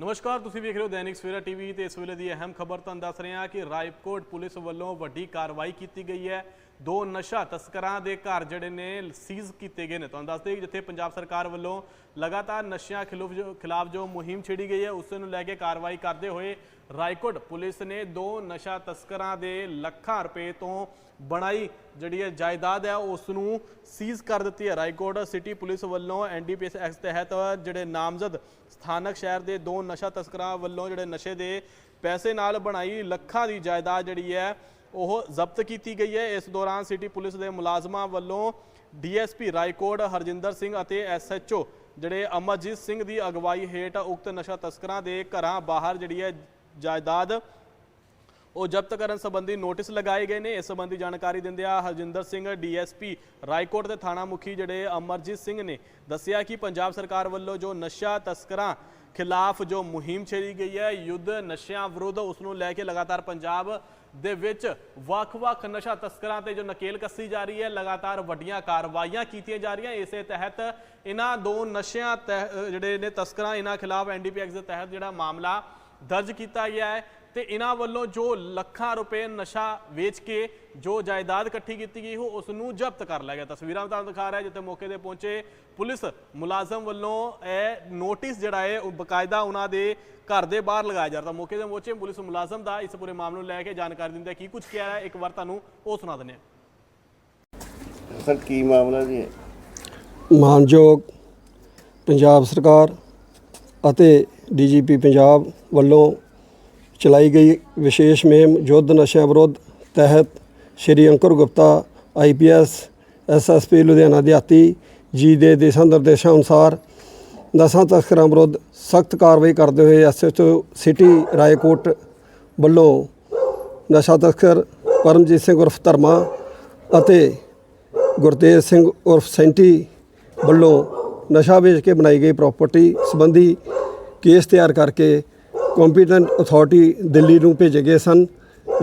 ਨਮਸਕਾਰ, ਤੁਸੀਂ ਵੇਖ ਰਹੇ ਹੋ ਦੈਨਿਕ ਸਵੇਰਾ ਟੀਵੀ ਤੇ ਇਸ ਵੇਲੇ ਦੀ ਅਹਿਮ ਖਬਰ ਤੁਹਾਨੂੰ ਦੱਸ ਰਹੇ ਹਾਂ ਕਿ ਰਾਏਪੁਰ ਪੁਲਿਸ ਵੱਲੋਂ ਵੱਡੀ ਕਾਰਵਾਈ ਕੀਤੀ ਗਈ ਹੈ। ਦੋ ਨਸ਼ਾ ਤਸਕਰਾਂ ਦੇ ਘਰ ਜਿਹੜੇ ਨੇ ਸੀਜ਼ ਕੀਤੇ ਗਏ ਨੇ। ਤੁਹਾਨੂੰ ਦੱਸਦੇ ਕਿ ਜਿੱਥੇ ਪੰਜਾਬ ਸਰਕਾਰ ਵੱਲੋਂ ਲਗਾਤਾਰ ਨਸ਼ਿਆਂ ਖਿਲਾਫ ਜੋ ਖਿਲਾਫ ਜੋ ਮੁਹਿੰਮ ਛੇੜੀ ਗਈ ਹੈ, ਉਸ ਨੂੰ ਲੈ ਕੇ ਕਾਰਵਾਈ ਕਰਦੇ ਹੋਏ ਰਾਏਕੋਟ ਪੁਲਿਸ ਨੇ ਦੋ ਨਸ਼ਾ ਤਸਕਰਾਂ ਦੇ ਲੱਖਾਂ ਰੁਪਏ ਤੋਂ ਬਣਾਈ ਜਿਹੜੀ ਹੈ ਜਾਇਦਾਦ ਹੈ ਉਸ ਨੂੰ ਸੀਜ਼ ਕਰ ਦਿੱਤੀ ਹੈ। ਰਾਏਕੋਟ ਸਿਟੀ ਪੁਲਿਸ ਵੱਲੋਂ ਐਨਡੀਪੀਐਸ ਐਕਟ ਤਹਿਤ ਜਿਹੜੇ ਨਾਮਜ਼ਦ ਸਥਾਨਕ ਸ਼ਹਿਰ ਦੇ ਦੋ ਨਸ਼ਾ ਤਸਕਰਾਂ ਵੱਲੋਂ ਜਿਹੜੇ ਨਸ਼ੇ ਦੇ ਪੈਸੇ ਨਾਲ ਬਣਾਈ ਲੱਖਾਂ ਦੀ ਜਾਇਦਾਦ ਜਿਹੜੀ ਹੈ, ਉਹ ਜ਼ਬਤ ਕੀਤੀ ਗਈ ਹੈ। ਇਸ ਦੌਰਾਨ ਸਿਟੀ ਪੁਲਿਸ ਦੇ ਮੁਲਾਜ਼ਮਾਂ ਵੱਲੋਂ ਡੀਐਸਪੀ ਰਾਏਕੋਟ ਹਰਜਿੰਦਰ ਸਿੰਘ ਅਤੇ ਐਸਐਚਓ ਜਿਹੜੇ ਅਮਰਜੀਤ ਸਿੰਘ ਦੀ ਅਗਵਾਈ ਹੇਠ ਉਕਤ ਨਸ਼ਾ ਤਸਕਰਾਂ ਦੇ ਘਰਾਂ ਬਾਹਰ ਜਿਹੜੀ ਹੈ ਜਾਇਦਾਦ। ਉਹ ਜ਼ਬਤ ਕਰਨ ਸੰਬੰਧੀ ਨੋਟਿਸ ਲਗਾਏ ਗਏ ਨੇ। ਇਸ ਸੰਬੰਧੀ ਜਾਣਕਾਰੀ ਦਿੰਦਿਆਂ ਹਰਜਿੰਦਰ ਸਿੰਘ ਡੀਐਸਪੀ ਰਾਏਕੋਟ ਦੇ ਥਾਣਾ ਮੁਖੀ ਜਿਹੜੇ ਅਮਰਜੀਤ ਸਿੰਘ ਨੇ ਦੱਸਿਆ ਕਿ ਪੰਜਾਬ ਸਰਕਾਰ ਵੱਲੋਂ ਜੋ ਨਸ਼ਾ ਤਸਕਰਾਂ ਖਿਲਾਫ ਜੋ ਮੁਹਿੰਮ ਛੇੜੀ ਗਈ ਹੈ, ਯੁੱਧ ਨਸ਼ਿਆਂ ਵਿਰੁੱਧ ਉਸ ਨੂੰ ਲੈ ਕੇ ਲਗਾਤਾਰ ਪੰਜਾਬ ਦੇ ਵਿੱਚ ਵੱਖ-ਵੱਖ ਨਸ਼ਾ ਤਸਕਰਾਂ ਤੇ ਜੋ ਨਕੇਲ ਕੱਸੀ ਜਾ ਰਹੀ ਹੈ, ਲਗਾਤਾਰ ਵੱਡੀਆਂ ਕਾਰਵਾਈਆਂ ਕੀਤੀਆਂ ਜਾ ਰਹੀਆਂ। ਇਸੇ ਤਹਿਤ ਇਹਨਾਂ ਦੋ ਨਸ਼ਿਆਂ ਤਹਿ- ਜਿਹੜੇ ਨੇ ਤਸਕਰਾਂ, ਇਹਨਾਂ ਖਿਲਾਫ ਐਨਡੀਪੀਐਕਸ ਦੇ ਤਹਿਤ ਜਿਹੜਾ ਮਾਮਲਾ ਦਰਜ ਕੀਤਾ ਗਿਆ ਹੈ ਤੇ ਇਹਨਾਂ ਵੱਲੋਂ ਜੋ ਲੱਖਾਂ ਰੁਪਏ ਨਸ਼ਾ ਵੇਚ ਕੇ ਜੋ ਜਾਇਦਾਦ ਇਕੱਠੀ ਕੀਤੀ ਗਈ ਹੋ ਉਸ ਨੂੰ ਜ਼ਬਤ ਕਰ ਲਿਆ ਗਿਆ। ਤਸਵੀਰਾਂ ਤੁਹਾਨੂੰ ਦਿਖਾ ਰਿਹਾ ਜਿੱਥੇ ਮੌਕੇ ਤੇ ਪਹੁੰਚੇ ਪੁਲਿਸ ਮੁਲਾਜ਼ਮ ਵੱਲੋਂ ਇਹ ਨੋਟਿਸ ਜਿਹੜਾ ਹੈ ਉਹ ਬਕਾਇਦਾ ਉਹਨਾਂ ਦੇ ਘਰ ਦੇ ਬਾਹਰ ਲਗਾਇਆ ਜਾ ਰਿਹਾ। ਮੌਕੇ ਤੇ ਪਹੁੰਚੇ ਪੁਲਿਸ ਮੁਲਾਜ਼ਮ ਦਾ ਇਸ ਪੂਰੇ ਮਾਮਲੇ ਨੂੰ ਲੈ ਕੇ ਜਾਣਕਾਰੀ ਦਿੰਦੇ ਕੀ ਕੁਝ ਕਿਹਾ ਹੈ ਇੱਕ ਵਾਰ ਤੁਹਾਨੂੰ ਉਹ ਸੁਣਾ ਦਿੰਦੇ ਹਾਂ ਸਰ ਕੀ ਮਾਮਲਾ ਜੀ? ਮਾਨਯੋਗ ਪੰਜਾਬ ਸਰਕਾਰ ਅਤੇ ਡੀਜੀਪੀ ਪੰਜਾਬ ਵੱਲੋਂ ਚਲਾਈ ਗਈ ਵਿਸ਼ੇਸ਼ ਮੁਹਿੰਮ ਯੁੱਧ ਨਸ਼ਿਆਂ ਵਿਰੁੱਧ ਤਹਿਤ ਸ਼੍ਰੀ ਅੰਕੁਰ ਗੁਪਤਾ ਆਈਪੀਐਸ ਐਸਐਸਪੀ ਲੁਧਿਆਣਾ ਦਿਹਾਤੀ, ਜੀ ਦੇ ਦਿਸ਼ਾ ਨਿਰਦੇਸ਼ਾਂ ਅਨੁਸਾਰ ਨਸ਼ਾ ਤਸਕਰਾਂ ਵਿਰੁੱਧ ਸਖਤ ਕਾਰਵਾਈ ਕਰਦੇ ਹੋਏ ਐਸਐਚਓ ਸਿਟੀ ਰਾਏਕੋਟ ਵੱਲੋਂ ਨਸ਼ਾ ਤਸਕਰ ਪਰਮਜੀਤ ਸਿੰਘ ਉਰਫ ਧਰਮਾ ਅਤੇ ਗੁਰਤੇਜ ਸਿੰਘ ਉਰਫ ਸੈਂਟੀ ਵੱਲੋਂ ਨਸ਼ਾ ਵੇਚ ਕੇ ਬਣਾਈ ਗਈ ਪ੍ਰਾਪਰਟੀ ਸੰਬੰਧੀ ਕੇਸ ਤਿਆਰ ਕਰਕੇ ਕੰਪੀਟੈਂਟ ਅਥਾਰਟੀ ਦਿੱਲੀ ਨੂੰ ਭੇਜੇ ਗਏ ਸਨ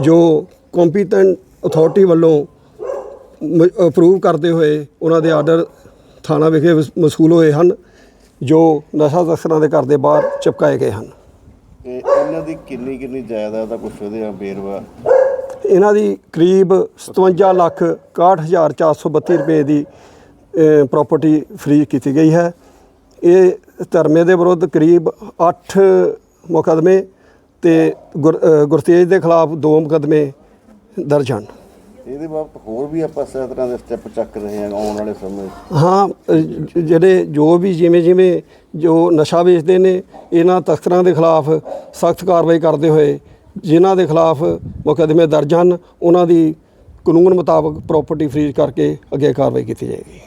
ਜੋ ਕੰਪੀਟੈਂਟ ਅਥਾਰਟੀ ਵੱਲੋਂ ਅਪਰੂਵ ਕਰਦੇ ਹੋਏ ਉਹਨਾਂ ਦੇ ਆਰਡਰ ਥਾਣਾ ਵਿਖੇ ਵਸੂਲ ਹੋਏ ਹਨ ਜੋ ਨਸ਼ਾ ਤਸਕਰਾਂ ਦੇ ਘਰ ਦੇ ਬਾਹਰ ਚਿਪਕਾਏ ਗਏ ਹਨ। ਤੇ ਇਹਨਾਂ ਦੀ ਕਿੰਨੀ ਕਿੰਨੀ ਜਾਇਦਾਦ ਦਾ ਕੁਛ ਉਹਦੇ ਆ ਬੇਰਵਾ ਇਹਨਾਂ ਦੀ ਕਰੀਬ 57 ਲੱਖ 61432 ਰੁਪਏ ਦੀ ਪ੍ਰਾਪਰਟੀ ਫ੍ਰੀਜ਼ ਕੀਤੀ ਗਈ ਹੈ। ਇਹ ਧਰਮੇ ਦੇ ਵਿਰੁੱਧ ਕਰੀਬ 8 ਮੁਕਦਮੇ ਤੇ ਗੁਰਤੇਜ ਦੇ ਖਿਲਾਫ ਦੋ ਮੁਕਦਮੇ ਦਰਜ ਹਨ ਇਹਦੇ ਬਾਬਤ ਹੋਰ ਵੀ ਆਪਾਂ ਇਸ ਤਰ੍ਹਾਂ ਦੇ ਸਟੈਪ ਚੱਕ ਰਹੇ ਹਾਂ ਆਉਣ ਵਾਲੇ ਸਮੇਂ। ਹਾਂ ਜਿਹੜੇ ਜੋ ਵੀ ਜਿਵੇਂ ਜਿਵੇਂ ਜੋ ਨਸ਼ਾ ਵੇਚਦੇ ਨੇ ਇਹਨਾਂ ਤਸਕਰਾਂ ਦੇ ਖਿਲਾਫ ਸਖਤ ਕਾਰਵਾਈ ਕਰਦੇ ਹੋਏ ਜਿਨ੍ਹਾਂ ਦੇ ਖਿਲਾਫ ਮੁਕੱਦਮੇ ਦਰਜ ਹਨ ਉਹਨਾਂ ਦੀ ਕਾਨੂੰਨ ਮੁਤਾਬਕ ਪ੍ਰਾਪਰਟੀ ਫ੍ਰੀਜ਼ ਕਰਕੇ ਅੱਗੇ ਕਾਰਵਾਈ ਕੀਤੀ ਜਾਏਗੀ